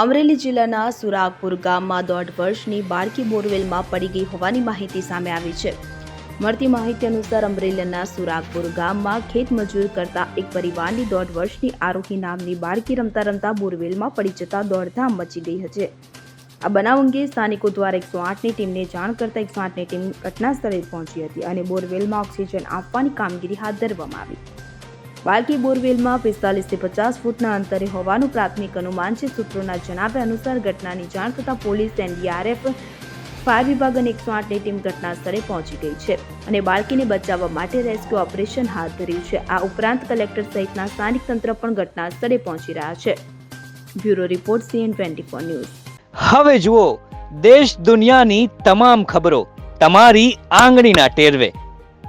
અમરેલી જિલ્લાના સુરાગપુર ગામમાં દોઢ વર્ષની બાળકી બોરવેલમાં પડી ગઈ હોવાની માહિતી સામે આવી છે. મળતી માહિતી અનુસાર અમરેલીના સુરાગપુર ગામમાં ખેતમજૂર કરતા એક પરિવારની દોઢ વર્ષની આરોહી નામની બાળકી રમતા રમતા બોરવેલમાં પડી જતા દોડધામ મચી ગઈ હતી. આ બનાવ અંગે સ્થાનિકો દ્વારા એકસો આઠની ટીમને જાણ કરતા એકસો આઠની ટીમ ઘટના સ્થળે પહોંચી હતી અને બોરવેલમાં ઓક્સિજન આપવાની કામગીરી હાથ ધરવામાં આવી. બાળકી બોરવેલમાં પિસ્તાલીસથી પચાસ ફૂટના અંતરે હોવાનું પ્રાથમિક અનુમાન છે. સૂત્રોના જણાવ્યા અનુસાર ઘટનાની જાણ થતાં પોલીસ એનડીઆરએફ, ફાયર વિભાગ અને એકસો આઠની ટીમ ઘટના સ્થળે પહોંચી ગઈ છે અને બાળકીને બચાવવા માટે રેસ્ક્યુ ઓપરેશન હાથ ધર્યું છે. આ ઉપરાંત કલેક્ટર સહિતના સ્થાનિક તંત્ર પણ ઘટના સ્થળે પહોંચી રહ્યા છે. Bureau report, CN twenty four news. હવે જુઓ, દેશ દુનિયાની તમામ ખબરો તમારી આંગળીના ટેરવે.